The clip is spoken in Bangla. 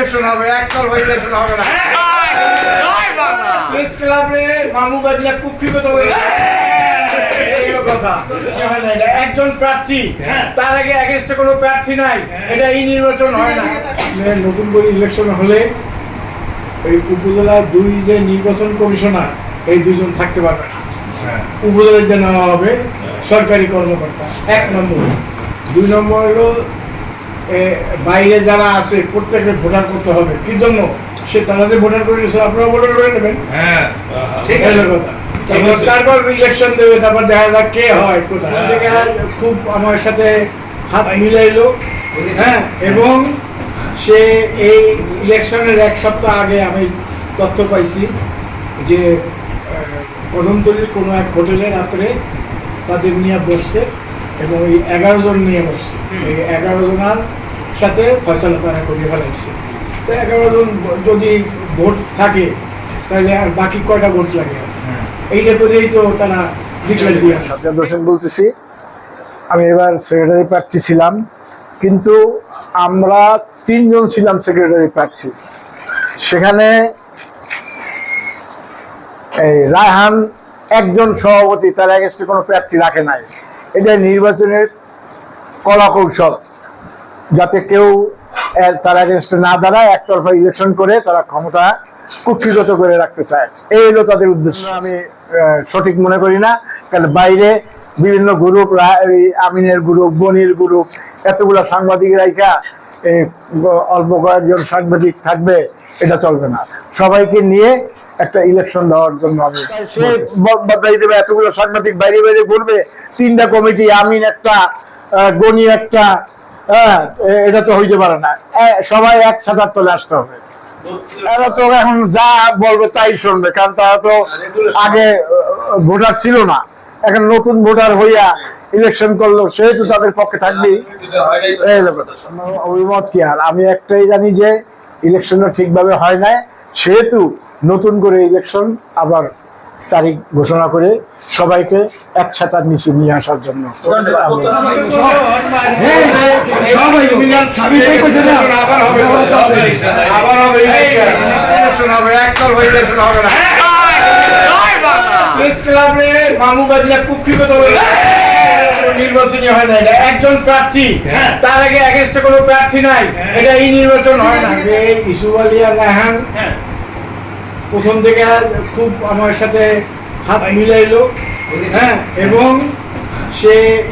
ইলেকশন হবে একতরফা ইলেকশন হবে না। প্রেস ক্লাবে মামু বাজলা কুক্ষিগত হয়ে। কথা। হয় না, এটা একজন প্রার্থী। তার আগে এগেস্টে কোনো প্রার্থী নাই। এটা এই নির্বাচন হয় না। নতুন করে ইলেকশন হলে এই উপজেলার দুই যে নির্বাচন কমিশনার এই দুজন থাকতে পারবে না। উপজেলাতে নেওয়া হবে সরকারি কর্মকর্তা। এক নম্বর। দুই নম্বর হলো বাইরে যারা আছে প্রত্যেকের ভোটার করতে হবে। কি জন্য? সে তারা যে ভোটার করে নিয়েছে আপনারা ভোটার করে নেবেন। হ্যাঁ। ঠিক আছে। কথা তারপর ইলেকশন দেবে তারপর দেখা যাক কে হয়। কোথায় থেকে খুব আমার সাথে হাত মিলাইলো। হ্যাঁ এবং সে এই ইলেকশনের এক সপ্তাহ আগে আমি তথ্য পাইছি যে কদমতলির কোনো এক হোটেলে রাত্রে তাদের নিয়ে বসছে। এবং এই এগারো জন নিয়ে বসছে। এই এগারো জনের সাথে ফসল তারা করিয়ে ফেলাইছে। তো এগারো জন যদি ভোট থাকে তাহলে আর বাকি কয়টা ভোট লাগে? এইটা করেই তো তারা ডিক্লেয়ার দিয়ে আসে। সাজ্জাদ হোসেন বলতেছি আমি এবার সেক্রেটারি প্রার্থী ছিলাম কিন্তু আমরা তিনজন ছিলাম সেক্রেটারি প্রার্থী। সেখানে এই রায়হান একজন সভাপতি তার এগেস্টে কোনো প্রার্থী রাখে নাই। এটা নির্বাচনের কলা কৌশল যাতে কেউ তার এগেনস্টে না দাঁড়ায়, একতরফা ইলেকশন করে তারা ক্ষমতা কুক্ষিগত করে রাখতে চায়। এই হলো তাদের উদ্দেশ্য। আমি সঠিক মনে করি না, কারণ বাইরে বিভিন্ন গ্রুপ আমিনের গ্রুপ বনির গ্রুপ এতগুলো সাংবাদিক রাইখা অল্প কয়েকজন সাংবাদিক থাকবে, এটা চলবে না। সবাইকে নিয়ে একটা ইলেকশন দেওয়ার জন্য আমি সে ব- বদলাই দেবে এতগুলো সাংবাদিক বাইরে বাইরে ঘুরবে তিনটা কমিটি আমিন একটা গনি একটা হ্যাঁ এটা তো হইতে পারে না। সবাই এক ছাতার তলে আসতে হবে। এরা তো এখন যা বলবে তাই শুনবে কারণ তারা তো আগে ভোটার ছিল না। এখন নতুন ভোটার হইয়া ইলেকশন করল সেহেতু তাদের পক্ষে থাকবেই। অভিমত কি আর? আমি একটাই জানি যে ইলেকশনটা ঠিকভাবে হয় না সেহেতু নতুন করে ইলেকশন আবার তারিখ ঘোষণা করে সবাইকে এক ছাতার নিচে নিয়ে আসার জন্য। নির্বাচনী হয় না এটা একজন প্রার্থী তার আগে কোনো প্রার্থী নাই এটা এই নির্বাচন হয় না যে ইসুফ আলী আর রায়হান প্রথম থেকে খুব আমার সাথে হাত মিলাইলো। হ্যাঁ এবং সে